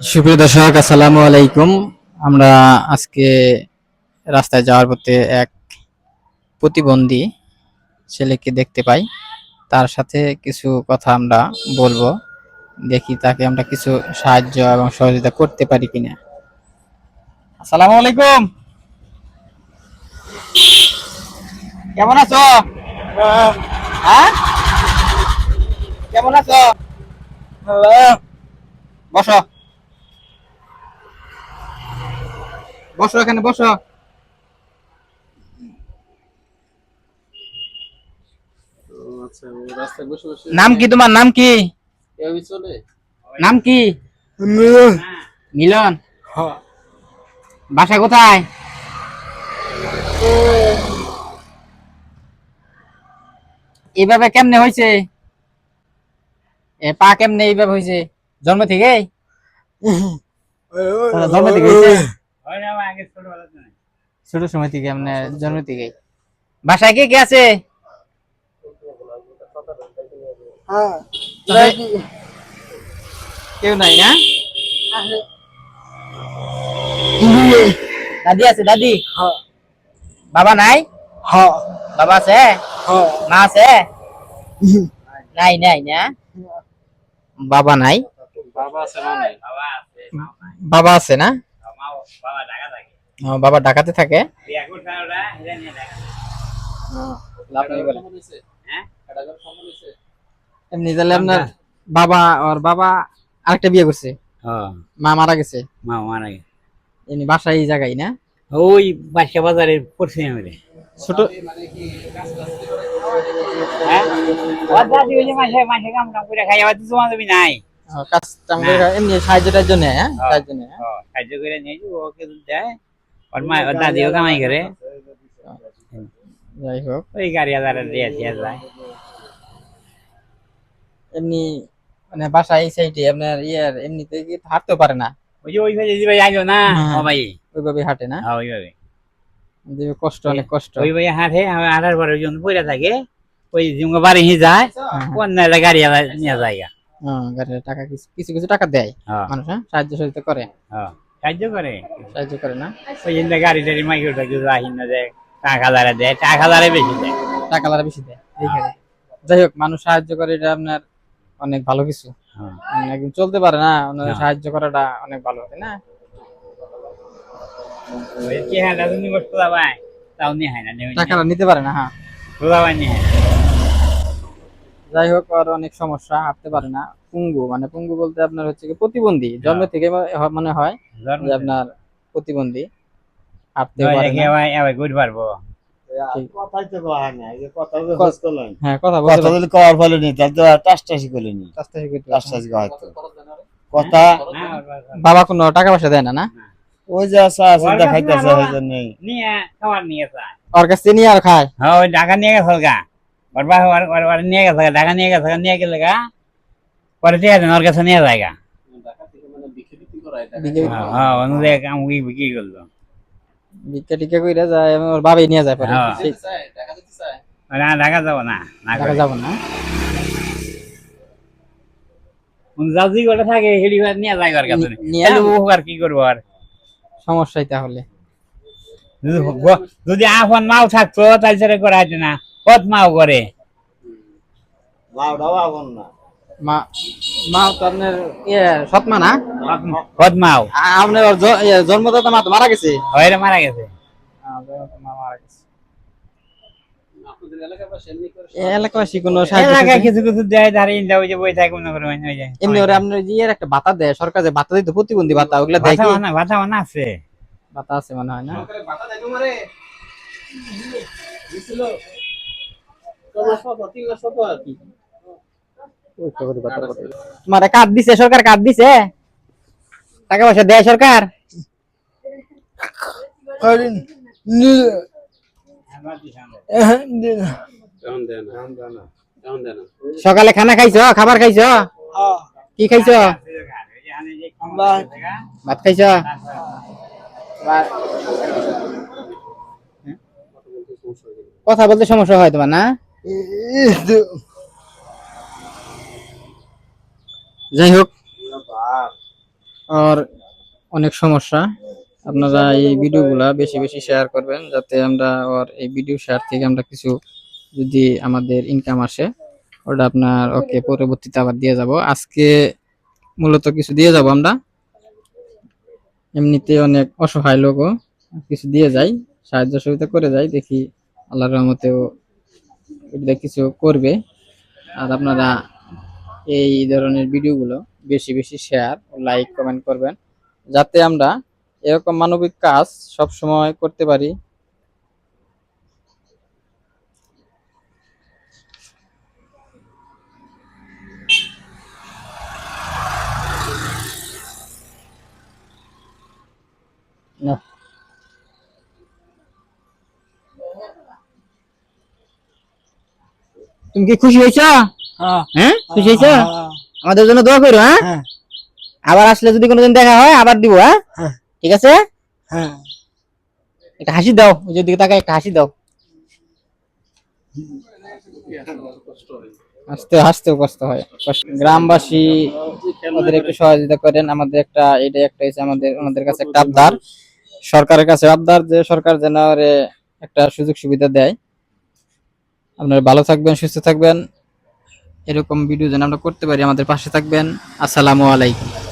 সুপ্রিয় দর্শক, আসসালামু আলাইকুম। আমরা আজকে রাস্তায় যাওয়ার পথে এক প্রতিবন্ধী ছেলেকে দেখতে পাই। তার সাথে কিছু কথা আমরা বলব, দেখি তাকে আমরা কিছু সাহায্য এবং সহযোগিতা করতে পারি কিনা। আসসালামু আলাইকুম। কেমন আছো? হ্যাঁ? কেমন আছো? বসো। বসো এখানে বসো। আচ্ছা নাম কি তোমার? নাম কি? নাম কি? মিলন। বাসা কোথায়? এইভাবে কেমনে হয়েছে এ পা কেমনে এইভাবে হয়েছে জন্ম থেকে জন্ম থেকে হয়েছে ছোট সময় থেকে এমনি জন্ম থেকে। বাসায় কে কে আছে? কেউ নাই না? দাদি আছে দাদি? বাবা নাই? বাবা আছে? মা আছে? নাই নাই না? বাবা নাই? বাবা আছে বাবা আছে না বাবা ঢাকাতে থাকে। লাভ নেই বলে। কেমন হয়েছে? এটা ঘর কেমন হয়েছে? এমনি তাহলে আপনার বাবা ওর বাবা আরেকটা বিয়ে করছে। হ্যাঁ। মা মারা গেছে। মা মারা গেছে। এমনি বাসা এই জায়গায় না? ওই বাসা বাজারের পশ্চিমে মেরে ছোট মানে হ্যাঁ মাসে মাসে কাম কাম করে খাই আবার তো তোমার নাই। এমনি সাহায্যটার জন্য হ্যাঁ হ্যাঁ। সাহায্য নেয় হ্যাঁ? সাহায্য করে নিয়ে ওকে দেয় ওর মা ওর দাদিও কামাই করে যাই হোক ওই গাড়ি হাজারে দিয়ে দিয়ে যায় এমনি মানে বাসা এই সাইডে আপনার ইয়ার এমনিতে কি হাঁটতেও পারে না ওই যে ওই ভাই ভাই আইলো না হ্যাঁ। ও ভাই ওইভাবে হাঁটে না হ্যাঁ ওইভাবে কষ্ট অনেক কষ্ট ওই ভাই হাঁটে হাঁটার পরে ওই জন্য পড়ে থাকে ওই বাড়ি যায় হ্যাঁ, হ্যাঁ। অন্য গাড়ি নিয়ে যায়। হ্যাঁ, গাড়ির টাকা কিছু কিছু টাকা দেয় হ্যাঁ। মানুষ হ্যাঁ? সাহায্য সহযোগিতা করে। হ্যাঁ। সাহায্য করে? সাহায্য করে না? ওই জন্য গাড়ি টাড়ি মাইকে আহিন না দেয় টাকা দেয় টাকা বেশি দেয়। টাকা বেশি দেয়। যাই হোক মানুষ সাহায্য করে এটা আপনার অনেক ভালো কিছু। হ্যাঁ। মানে একদম চলতে পারে না ওনাদের সাহায্য করাটা অনেক ভালো তাই না? হ্যাঁ হয় টাকাটা নিতে পারে না হ্যাঁ খোলা ভাই নিয়ে হয় না। যাই হোক আর অনেক সমস্যা হাঁটতে পারে না। পুঙ্গু মানে পুঙ্গু বলতে আপনার হচ্ছে কি প্রতিবন্ধী। জন্ম থেকে মানে হয় যে আপনার প্রতিবন্ধী। হাঁটতে পারে না। ভাই আবার ঘুরতে পারব। যে হ্যাঁ বাবা- কোনো টাকা পয়সা দেয় না না? ওই যে আসা আছে দেখাইতেছে ওই বাবা। নিয়ে খাবার ওর কাছ নিয়ে আর খায়? হ্যাঁ ওই ঢাকা নিয়ে গেছে ওর বাবা ওর- ওর- ওর নিয়ে গেছে ঢাকা নিয়ে গেছে নিয়ে গেলে গা পরে ঠিক আছে ওর কাছে নিয়ে যায় গা। ঢাকা থেকে মানে বিক্রি টিক্রি করা এটা। বিক্রি- হ্যাঁ, হ্যাঁ অনুযায়ী কাম কি বিক্রি করল? ভিক্ষা টিকা কইরা যায় এবং ওর বাবাই নিয়ে যায় পরে। হ্যাঁ। ঠিক যেতে চায়, ঢাকা যেতে না ঢাকা যাব না না টাকা যাব না। যাদি করে থাকে হেলি নিয়ে যায় ওর কাছে। নিয়ে- তাহলে আর কি করব আর? সমস্যাই তাহলে। যদি আপন মাও থাকতো তাই সেটা করা হতো না। কত মাও করে। লাউডাও আগুন না। মা মা তো আপনার ইয়ে না? কত মাও আপনার ইয়ে, জন্মদাতা মা তো মারা গেছে? হয়ে মারা গেছে। আহ, মারা গেছে আপনাদের এলাকার পাশে এমনি করে এই এলাকাবাসী কোনো এলাকায় কিছু কিছু দেয় দাঁড়িয়ে যাও যে বই থাকে মনে করে যায়। এমনি ওরা আপনার যে ইয়ের একটা ভাতা দেয় সরকার যে ভাতা দিত প্রতিবন্ধী ভাতা ওগুলা দেয় ভাতা কি মানা ভাতা মানা আছে। ভাতা আছে মনে হয় না? সরকারে বাতা দেয় তোমারে? দিছিল? তোমার কার্ড দিছে সরকার কার্ড দিছে? টাকা পয়সা দেয় সরকার? না। সকালে খানা খাইছো খাবার খাইছো? কি খাইছো? ভাত খাইছো? কথা বলতে সমস্যা হয় তোমার না? যাই হোক আর অনেক সমস্যা। আপনারা এই ভিডিওগুলা বেশি বেশি শেয়ার করবেন, যাতে আমরা ওর এই ভিডিও শেয়ার থেকে আমরা কিছু যদি আমাদের ইনকাম আসে, ওটা আপনার ওকে পরবর্তীতে আবার দিয়ে যাব। আজকে মূলত কিছু দিয়ে যাব আমরা। এমনিতে অনেক অসহায় লোকও কিছু দিয়ে যাই সাহায্য সহযোগিতা করে যাই দেখি আল্লাহর রহমতেও এটা কিছু করবে। আর আপনারা এই ধরনের ভিডিওগুলো বেশি বেশি শেয়ার লাইক কমেন্ট করবেন। যাতে আমরা এরকম মানবিক কাজ সব সময় করতে পারি। তুমি কি খুশি হয়েছ? হ্যাঁ। খুশি হয়েছ? আমাদের জন্য দোয়া করো হ্যাঁ? হ্যাঁ। আবার আসলে যদি কোনোদিন দেখা হয় আবার দিব হ্যাঁ? হ্যাঁ। ঠিক আছে? হ্যাঁ। একটা হাসি দাও ওই দিকে তাকায় একটা হাসি দাও। হাসতে হাসতেও কষ্ট হয়। গ্রামবাসী ওদের একটু সহযোগিতা করেন। আমাদের একটা এটা একটা হচ্ছে আমাদের ওনাদের কাছে একটা আবদার। সরকারের কাছে আবদার যে সরকার যেন একটা সুযোগ সুবিধা দেয়। আপনারা ভালো থাকবেন, সুস্থ থাকবেন। এরকম ভিডিও যেন আমরা করতে পারি, আমাদের পাশে থাকবেন। আসসালামু আলাইকুম।